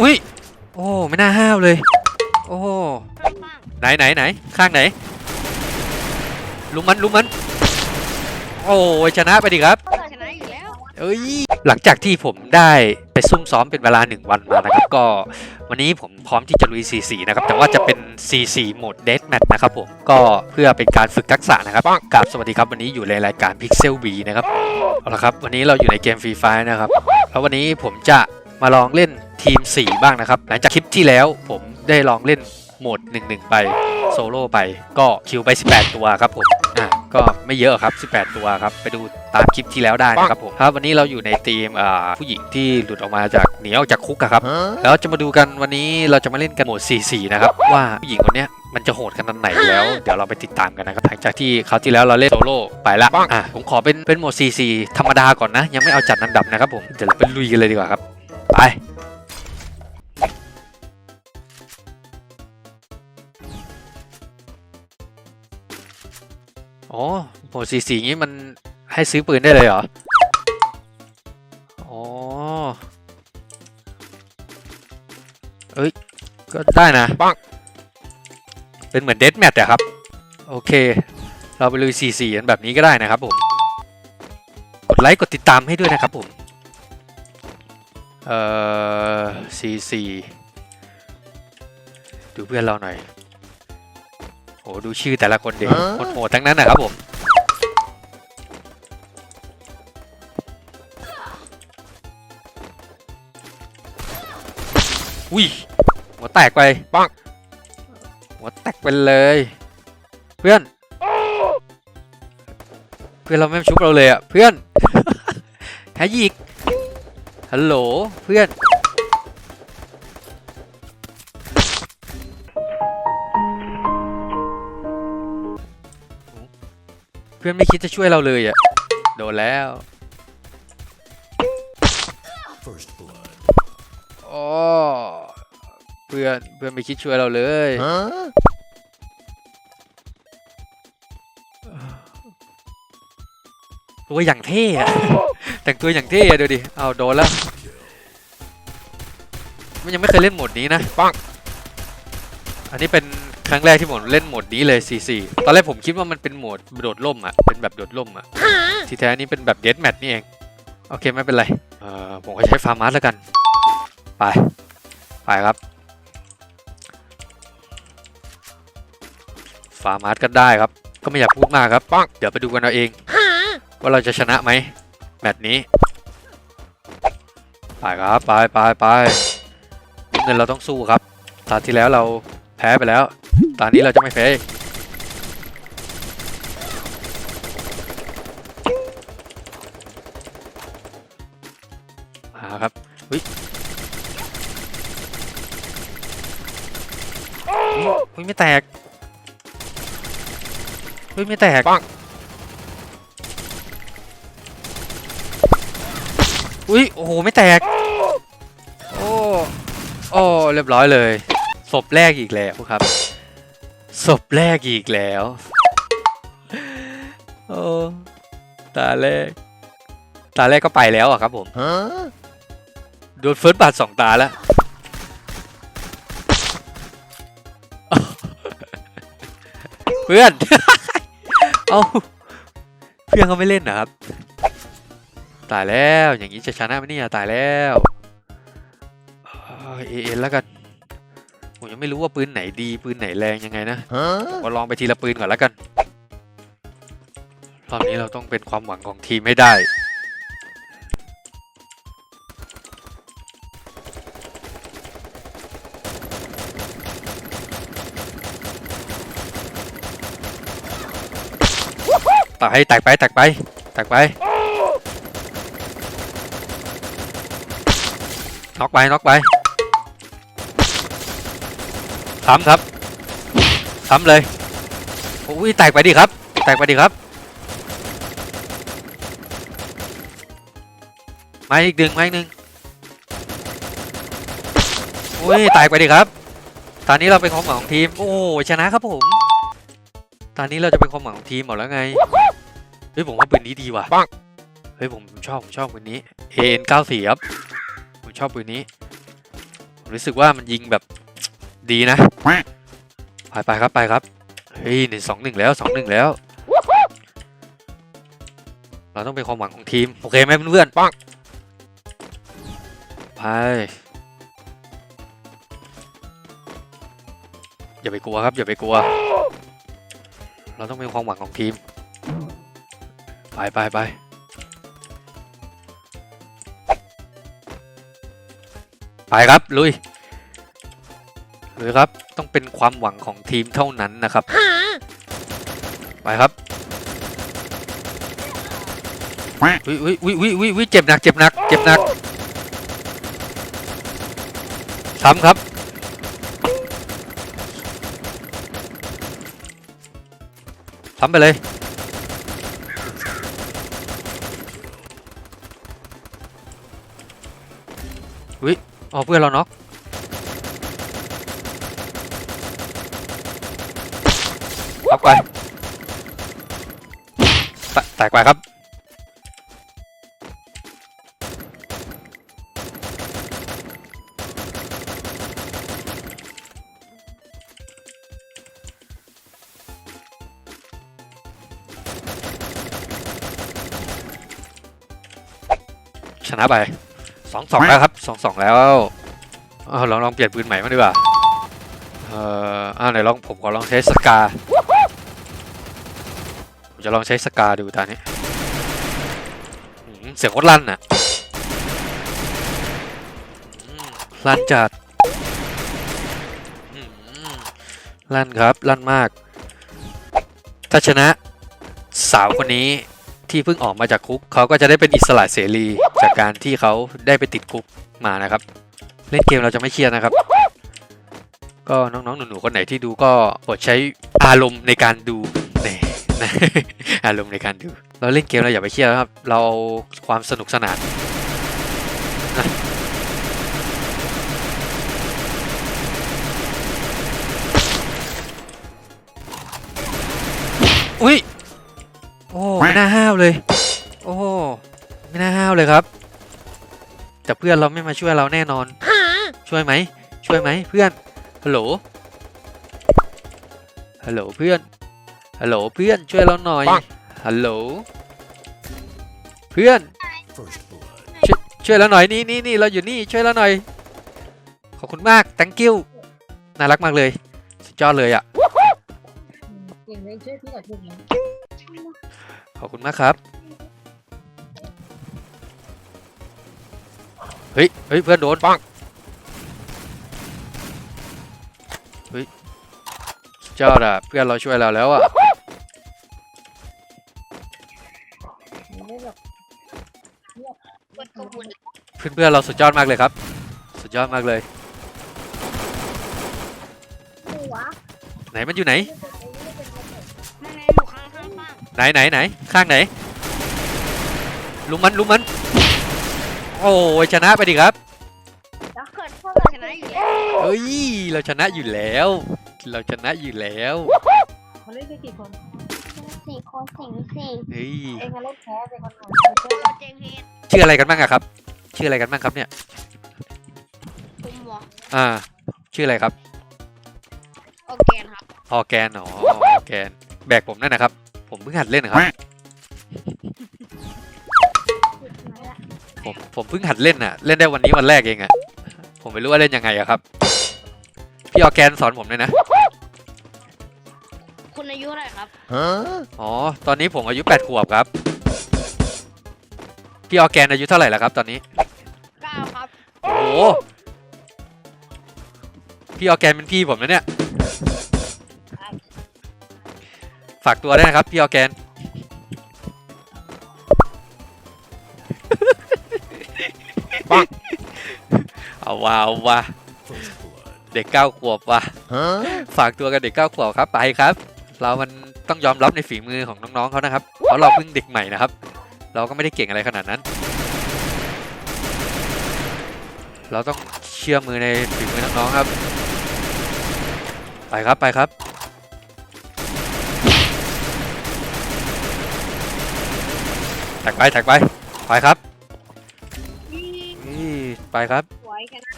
อุ้ย โอ้ ไม่น่าห้าวเลย โอ้ข้างไหนไหนไหน ข้างไหน ลุมมันลุมมัน โอ้ยชนะไปดิครับๆชนะอยู่แล้วเอ้ย หลังจากที่ผมได้ไปซุ่มซ้อมเป็นเวลา 1 วันมานะครับ ก็วันนี้ผมพร้อมที่จะลุย C4 นะครับ แต่ว่าจะเป็น C4 โหมด Deathmatch นะครับผม ก็เพื่อเป็นการฝึกทักษะนะครับกราบสวัสดีครับวันนี้อยู่ในรายการ Pixel B นะครับ เอาละครับ วันนี้เราอยู่ในเกม Free Fire นะครับ แล้ววันนี้ผมจะมาลองเล่น ทีม 4 บ้างนะครับ หลังจากคลิปที่แล้วผมได้ลองเล่นโหมด 1-1 ไปโซโล่ไปก็คิวไป 18 ตัวครับผมอะก็ไม่เยอะครับ 18 ตัวครับ ไปดูตามคลิปที่แล้วได้นะครับผมครับวันนี้เราอยู่ในทีมอ่าผู้หญิงที่หลุดออกมาจากหนีออกจากคุกอะครับ แล้วจะมาดูกันวันนี้เราจะมาเล่นกันโหมด 4-4 นะครับ ว่าผู้หญิงคนเนี้ยมันจะโหดขนาดไหนแล้ว เดี๋ยวเราไปติดตามกันนะครับหลังจากที่คราวที่แล้วเราเล่นโซโล่ไปละอะผมขอเป็นเป็นโหมด 4-4 ธรรมดาก่อนนะ ยังไม่เอาจัดอันดับนะครับผมเดี๋ยวเราไปลุยกันเลยดีกว่าครับไป อ๋อโหมดสีสีงี้มันให้ซื้อปืนได้เลยเหรอ อ๋อ เอ้ย ก็ได้นะ ปัง เป็นเหมือนเด a แมทอะครับ โอเค เราไปลุยสีสีกันแบบนี้ก็ได้นะครับผม กดไลค์กดติดตามให้ด้วยนะครับผม เอ่อสีสีดูเพื่อนเราหน่อย โอ้ดูชื่อแต่ละคนเด็กโหดๆทั้งนั้นนะครับผม อุ้ยหัวแตกไปปังหัวแตกไปเลย เพื่อน เพื่อนเราไม่ชุบเราเลยอะ เพื่อนแฮยิกฮัลโหลเพื่อน พื่อนไม่คิดจะช่วยเราเลยอะโดนแล้ว First blood. อ๋อเพื่อนเพื่อนไม่คิดช่วยเราเลย Huh? ตัวอย่างเท่อะแต่งตัวอย่างเท่อะดูดิ เอาโดนแล้ว มันยังไม่เคยเล่นโหมดนี้นะปังอันนี้เป็น ครั้งแรกที่ผมเล่นโหมดนี้เลย C4 ตอนแรกผมคิดว่ามันเป็นโหมดโดดล่มอะเป็นแบบโดดล่มอะที่แท้นี่เป็นแบบเด a แมทนี่เอง โอเคไม่เป็นไร เอ่อผมก็ใช้ฟาร์มาสแล้วกัน ไป ไปครับ ฟาร์มาสก็ได้ครับ ก็ไม่อยากพูดมากครับปังเดี๋ยวไปดูกันเอาเอง ว่าเราจะชนะไหมแมตช์นี้ ไปครับ ไปไปไปเงินเราต้องสู้ครับตอนที่แล้วเรา แพ้ไปแล้ว ตอนนี้เราจะไม่แพ้อีกมาครับอุ้ยอุ้ยไม่แตกอุ้ยไม่แตกอุ้ยโอ้โหไม่แตก โอ้ โอ้ เรียบร้อยเลย ศพแรกอีกแล้วครับ ศพแรกอีกแล้ว โอ้ ตาแรก ตาแรกก็ไปแล้วอะครับผมโดนเฟิร์สบัตสองตาแล้ว เพื่อน เอาเพื่อนเขาไม่เล่นนะครับ ตายแล้ว อย่างนี้จะชนะไหมเนี่ย ตายแล้วเอเอ็นแล้วกัน ยังไม่รู้ว่าปืนไหนดีปืนไหนแรงยังไงนะ Huh? ก็ลองไปทีละปืนก่อนแล้วกันรอบนี้เราต้องเป็นความหวังของทีมให้ได้ตักให้แตกไปแตกไปแตกไปน็อกไปน็อกไป ซ้ำครับซ้ำเลยโอ้ยแตกไปดิครับ แตกไปดิครับ มาอีกดึงมาอีกหนึ่งโอ้ยแตกไปดิครับ ตอนนี้เราเป็นความหวังของทีม โอ้ชนะครับผม ตอนนี้เราจะเป็นความหวังของทีมหมดแล้วไง เฮ้ยผมว่าปืนนี้ดีว่ะปังเฮ้ยผมชอบผมชอบปืนนี้ AN 94 ครับ ผมชอบปืนนี้รู้สึกว่ามันยิงแบบ ดีนะ ไปไปครับไปครับ เฮ้ยหนึ่งสองหนึ่งแล้วสองหนึ่งแล้ว เราต้องเป็นความหวังของทีม โอเคไหมเพื่อนๆปังไปอย่าไปกลัวครับ อย่าไปกลัว เราต้องเป็นความหวังของทีม ไปไปไปไปครับ ลุย ลุยครับต้องเป็นความหวังของทีมเท่านั้นนะครับไปครับวิวิวิวิวิวิเจ็บหนักเจ็บหนักเจ็บหนักซ้ำครับซ้ำไปเลยวิอ๋อเพื่อนเราน็อกน็อกไปแตแต กไปครับ ชนะไปสองสองแล้วครับสองสองแล้วเอาลองลองเปลี่ยนปืนใหม่มางดีกว่าเอ่ออ่าไหนลองผมขอลองใช้สกาผม จะลองใช้สกาดูตอนนี้เสียงโคตรลั่นอะลั่นจัดลั่นครับลั่นมาก ถ้าชนะสาวคนนี้ที่เพิ่งออกมาจากคุกเขาก็จะได้เป็นอิสระเสรีจากการที่เขาได้ไปติดคุกมานะครับ เล่นเกมเราจะไม่เครียดนะครับ ก็น้องๆหนูๆคนไหนที่ดูก็โปรดใช้อารมณ์ในการดู อารมณ์ในการดู เราเล่นเกมเราอย่าไปเครียดครับ เราความสนุกสนานอุ้ย โอ้ไม่น่าห้าวเลย โอ้ไม่น่าห้าวเลยครับ แต่เพื่อนเราไม่มาช่วยเราแน่นอน ช่วยไหม ช่วยไหมเพื่อน ฮัลโหล ฮัลโหลเพื่อน ฮัลโหลเพื่อนช่วยเราหน่อย ฮัลโหลเพื่อน First blood. ช่วยเราหน่อยนี่นี่นี่เราอยู่นี่ช่วยเราหน่อย ขอบคุณมาก thank you น่ารักมากเลย สุดยอดเลยอะเก่งเลยช่วยพี่หน่อยช่วยพี่ขอบคุณมากครับ เฮ้ยเฮ้ยเพื่อนโดนปังเฮ้ยสุดยอดอะเพื่อนเราช่วยเราแล้วอะ เพื่อนเพื่อนๆเราสุดยอดมากเลยครับ สุดยอดมากเลย หัวไหนมันอยู่ไหนนั่นไงอยู่ข้างข้างข้างไหนไหนไหนข้างไหนลุมมันลุมมัน โอ้ยชนะไปดิครับแล้วเกิดพ่อชนะอยู่แล้วเฮ้ยเราชนะอยู่แล้ว เราชนะอยู่แล้วเขาเล่นกันกี่คนสี่คนสี่สี่เฮ้ยเองมาเล่นแพ้เป็นคนหนึ่งตัวเจงเพชรชื่ออะไรกันบ้างอะครับ ชื่ออะไรกันบ้างครับเนี่ยคุมหัวอ่าชื่ออะไรครับโอเคครับออร์แกนอ๋อออร์แกนแบกผมนั่นนะครับ ผมเพิ่งหัดเล่นนะครับ ผมผมเพิ่งหัดเล่นน่ะ เล่นได้วันนี้วันแรกเองอะผมไม่รู้ว่าเล่นยังไงอะครับ พี่ออร์แกนสอนผมเลยนะ คุณอายุเท่าไหร่ครับ Huh? อ๋อ ตอนนี้ผมอายุแปดขวบครับ พี่ออร์แกนอายุเท่าไหร่แล้วครับ ตอนนี้ พี่ออร์แกนเป็นพี่ผมนะเนี่ย ฝากตัวได้วยนะครับ พี่ออร์แกน เอาว่าเอาว่า First blood. เด็กเก้าขวบว่ะ Huh? ฝากตัวกับเด็กเก้าขวบครับไปครับ เรามันต้องยอมรับในฝีมือของน้องๆเขานะครับเพราะเราเพิ่งเด็กใหม่นะครับ เราก็ไม่ได้เก่งอะไรขนาดนั้น เราต้องเชื่อมือในฝีมือน้องๆครับ ไปครับไปครับแท็กไปแท็กไปไปครับนี่นี่ไปครับสวยกันนะ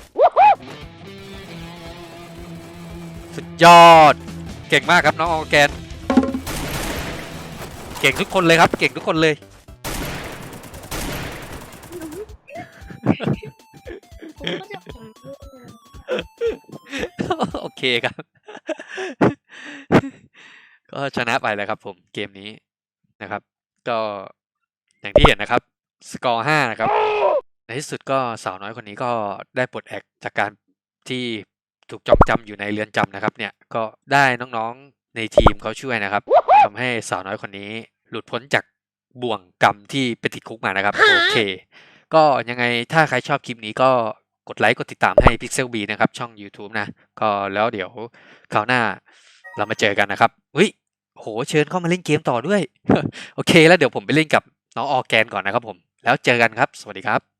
สุดยอด เก่งมากครับน้องออร์แกน เก่งทุกคนเลยครับ เก่งทุกคนเลย เคครับ ก็ชนะไปแล้วครับ ผมเกมนี้นะครับ ก็อย่างที่เห็นนะครับ สกอร์ห้านะครับ ในที่สุดก็สาวน้อยคนนี้ก็ได้ปลดแอกจากการที่ถูกจองจำอยู่ในเรือนจำนะครับ เนี่ยก็ได้น้องๆในทีมเขาช่วยนะครับทำให้สาวน้อยคนนี้ หลุดพ้นจากบ่วงกรรมที่ไปติดคุกมานะครับ โอเค ก็ยังไงถ้าใครชอบคลิปนี้ก็ กดไลค์กดติดตามให้ Pixel B นะครับ ช่อง YouTube นะ ก็แล้วเดี๋ยวคราวหน้าเรามาเจอกันนะครับอุ้ยโหเชิญเข้ามาเล่นเกมต่อด้วย โอเค แล้วเดี๋ยวผมไปเล่นกับน้องออแกนก่อนนะครับผม แล้วเจอกันครับ สวัสดีครับ